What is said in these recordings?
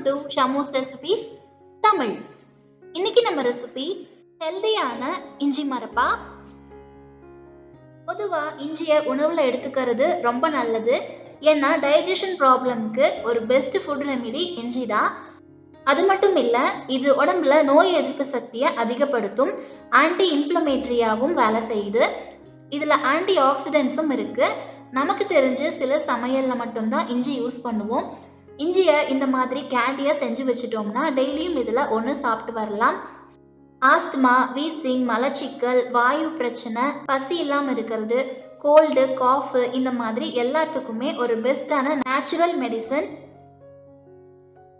Ammu's recipes Tamil இன்னைக்கு நம்ம recipe ஹெல்தியான இஞ்சி மரப்பா? பொதுவா இஞ்சியை உணவுல எடுத்துக்கிறது ரொம்ப நல்லது. ஏன்னா டைஜஷன் ப்ராப்ளம்க்கு ஒரு பெஸ்ட் ஃபுட் ரெமிடி இஞ்சி தான். அது மட்டும் இல்ல இது உடம்புல நோய் எதிர்ப்பு சக்தியை அதிகப்படுத்தும் ஆன்டி இன்ஃப்ளமேட்டரியாவும் வேலை செய்யுது. இதுல ஆன்டி ஆக்சிடென்ட்ஸும் இருக்கு. நமக்கு தெரிஞ்சு சில சமையல்ல மட்டும்தான் இஞ்சி யூஸ் பண்ணுவோம். இஞ்சியை இந்த மாதிரி கேண்டியாக செஞ்சு வச்சுட்டோம்னா டெய்லியும் இதில் ஒன்று சாப்பிட்டு வரலாம். ஆஸ்துமா வீசிங் மலச்சிக்கல் வாயு பிரச்சனை பசி இல்லாமல் இருக்கிறது கோல்டு காஃபு இந்த மாதிரி எல்லாத்துக்குமே ஒரு பெஸ்டான நேச்சுரல் மெடிசன்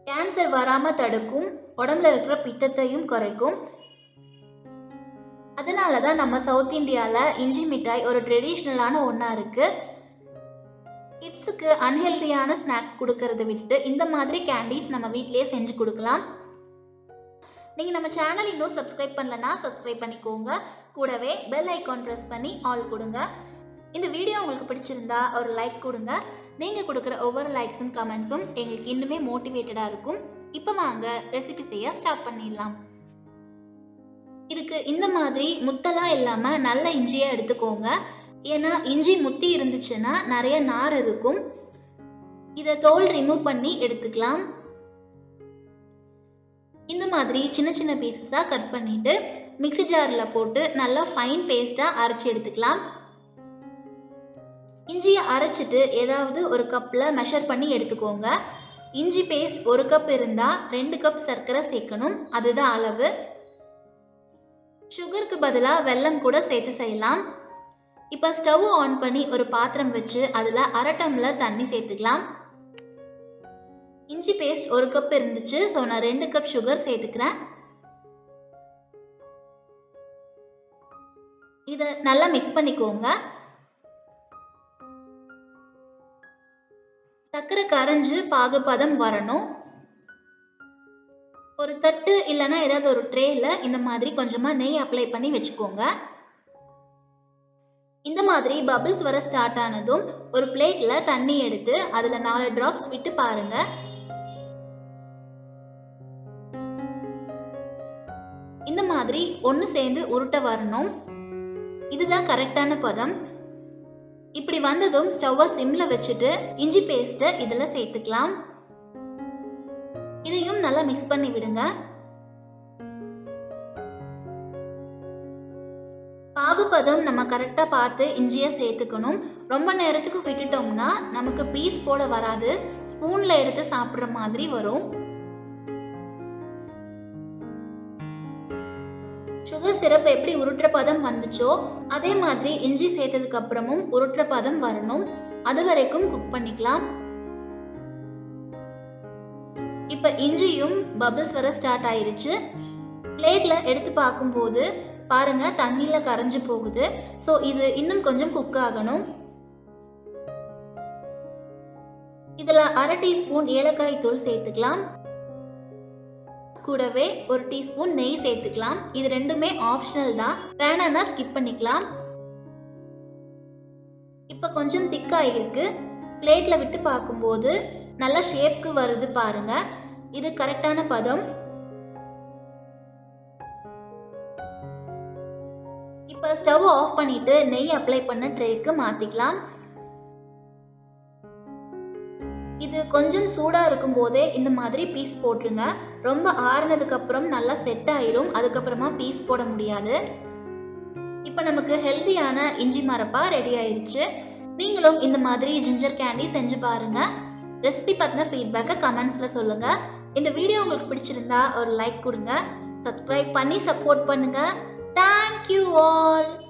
கேன்சர் வராமல் தடுக்கும் உடம்புல இருக்கிற பித்தத்தையும் குறைக்கும். அதனால தான் நம்ம சவுத் இந்தியாவில் இஞ்சி மிட்டாய் ஒரு ட்ரெடிஷ்னலான ஒன்றா இருக்குது கிட்ஸுக்கு அன்ஹெல்தியான ஸ்நாக்ஸ் கொடுக்கறத விட்டுட்டு இந்த மாதிரி கேண்டீஸ் நம்ம வீட்டிலேயே செஞ்சு கொடுக்கலாம். நீங்கள் நம்ம சேனல் இன்னும் சப்ஸ்கிரைப் பண்ணலன்னா சப்ஸ்கிரைப் பண்ணிக்கோங்க. கூடவே பெல் ஐக்கான் ப்ரெஸ் பண்ணி ஆல் கொடுங்க. இந்த வீடியோ உங்களுக்கு பிடிச்சிருந்தா ஒரு லைக் கொடுங்க. நீங்கள் கொடுக்குற ஒவ்வொரு லைக்ஸும் கமெண்ட்ஸும் எங்களுக்கு இன்னுமே மோட்டிவேட்டடாக இருக்கும். இப்போ வாங்க ரெசிபி செய்ய ஸ்டார்ட் பண்ணிடலாம். இதுக்கு இந்த மாதிரி முத்தலாம் இல்லாமல் நல்ல இஞ்சியை எடுத்துக்கோங்க. ஏன்னா இஞ்சி முத்தி இருந்துச்சுன்னா நிறைய நார் இருக்கும். இதை தோல் ரிமூவ் பண்ணி எடுத்துக்கலாம். இந்த மாதிரி சின்ன சின்ன பீசஸாக கட் பண்ணிட்டு மிக்ஸி ஜாரில் போட்டு நல்லா ஃபைன் பேஸ்ட்டாக அரைச்சி எடுத்துக்கலாம். இஞ்சியை அரைச்சிட்டு ஏதாவது ஒரு கப்பில் மெஷர் பண்ணி எடுத்துக்கோங்க. இஞ்சி பேஸ்ட் ஒரு கப் இருந்தால் ரெண்டு கப் சர்க்கரை சேர்க்கணும். அதுதான் அளவு. சுகருக்கு பதிலாக வெல்லம் கூட சேர்த்து செய்யலாம். இப்போ ஸ்டவ் ஆன் பண்ணி ஒரு பாத்திரம் வச்சு அதில் அரை டம்ளர் தண்ணி சேர்த்துக்கலாம். இஞ்சி பேஸ்ட் ஒரு கப் இருந்துச்சு ஸோ நான் ரெண்டு கப் சுகர் சேர்த்துக்கிறேன். இதை நல்லா மிக்ஸ் பண்ணிக்கோங்க. சர்க்கரை கரைஞ்சு பாகுபதம் வரணும். ஒரு தட்டு இல்லைன்னா ஏதாவது ஒரு ட்ரேல இந்த மாதிரி கொஞ்சமாக நெய் அப்ளை பண்ணி வச்சுக்கோங்க. மாதிரி பபிள்ஸ் வர ஸ்டார்ட் ஆனதும் ஒரு பிளேட்ல தண்ணி எடுத்து அதுல நாலு டிராப்ஸ் விட்டு பாருங்க. இந்த மாதிரி ஒன்று சேர்ந்து உருட்ட வரணும். இதுதான் கரெக்டான பதம். இப்படி வந்ததும் ஸ்டவ்வை சிம்ல வச்சுட்டு இஞ்சி பேஸ்ட்டை இதில் சேர்த்துக்கலாம். இதையும் நல்லா மிக்ஸ் பண்ணி விடுங்க. பதம் நம்ம கரெக்டாக பார்த்து இஞ்சியை சேர்த்துக்கணும். ரொம்ப நேரத்துக்கு விட்டுட்டோம்னா நமக்கு பீஸ் போட வராது. ஸ்பூனில் எடுத்து சாப்பிட்ற மாதிரி வரும். சுகர் சிரப் எப்படி உருட்டுற பதம் வந்துச்சோ அதே மாதிரி இஞ்சி சேர்த்ததுக்கு அப்புறமும் உருட்டுற பதம் வரணும். அது வரைக்கும் குக் பண்ணிக்கலாம். இப்ப இஞ்சியும் பபிள்ஸ் வர ஸ்டார்ட் ஆயிருச்சு. பிளேட்ல எடுத்து பார்க்கும்போது பாருங்க தண்ணியில கரைஞ்சு போகுது. ஸோ இது இன்னும் கொஞ்சம் குக் ஆகணும். இதுல அரை டீஸ்பூன் ஏலக்காய் தூள் சேர்த்துக்கலாம். கூடவே ஒரு டீஸ்பூன் நெய் சேர்த்துக்கலாம். இது ரெண்டுமே ஆப்ஷனல் தான். வேணாம்னா ஸ்கிப் பண்ணிக்கலாம். இப்போ கொஞ்சம் திக்காக இருக்கு பிளேட்ல விட்டு பார்க்கும்போது நல்ல ஷேப்க்கு வருது பாருங்க. இது கரெக்டான பதம். இப்போ ஸ்டவ் ஆஃப் பண்ணிட்டு நெய் அப்ளை பண்ண ட்ரேக்கு மாற்றிக்கலாம் இது கொஞ்சம் சூடாக இருக்கும் போதே இந்த மாதிரி பீஸ் போட்டுருங்க. ரொம்ப ஆறுனதுக்கப்புறம் நல்லா செட் ஆயிரும். அதுக்கப்புறமா பீஸ் போட முடியாது. இப்போ நமக்கு ஹெல்த்தியான இஞ்சி மரப்பா ரெடி ஆயிடுச்சு நீங்களும் இந்த மாதிரி ஜிஞ்சர் கேண்டி செஞ்சு பாருங்க. ரெசிபி பற்றின ஃபீட்பேக்கை கமெண்ட்ஸில் சொல்லுங்கள் இந்த வீடியோ உங்களுக்கு பிடிச்சிருந்தா ஒரு லைக் கொடுங்க. சப்ஸ்கிரைப் பண்ணி சப்போர்ட் பண்ணுங்கள் Thank you all.